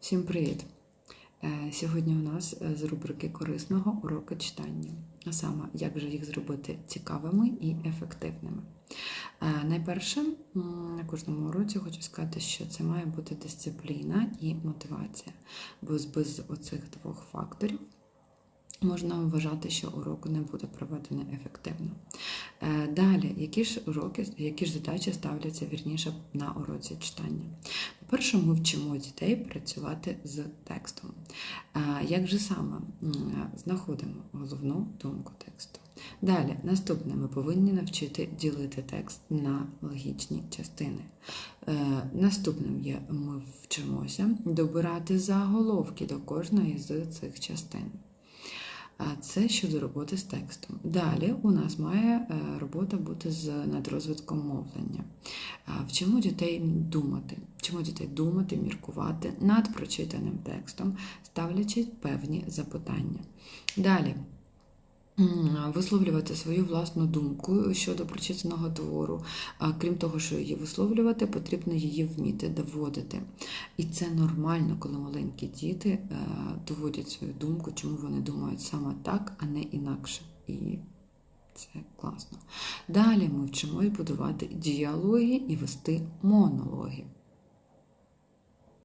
Всім привіт! Е, Сьогодні у нас е, з рубрики корисного уроки читання, а саме, як же їх зробити цікавими і ефективними. Е, Найперше, на кожному уроці хочу сказати, що це має бути дисципліна і мотивація, бо без оцих двох факторів можна вважати, що урок не буде проведений ефективно. Далі, які ж уроки, які ж задачі ставляться вірніше на уроці читання? По-перше, ми вчимо дітей працювати з текстом. Як же саме знаходимо головну думку тексту? Далі, наступне, ми повинні навчити ділити текст на логічні частини. Е, Наступним є ми вчимося добирати заголовки до кожної з цих частин. Це щодо роботи з текстом. Далі у нас має е, робота бути з надрозвитком мовлення. Вчимо дітей думати, вчимо дітей думати, міркувати над прочитаним текстом, ставлячи певні запитання. Далі. Висловлювати свою власну думку щодо прочитаного твору. Крім того, що її висловлювати, потрібно її вміти доводити. І це нормально, коли маленькі діти е, доводять свою думку, чому вони думають саме так, а не інакше. І це класно. Далі ми вчимось будувати діалоги і вести монологи.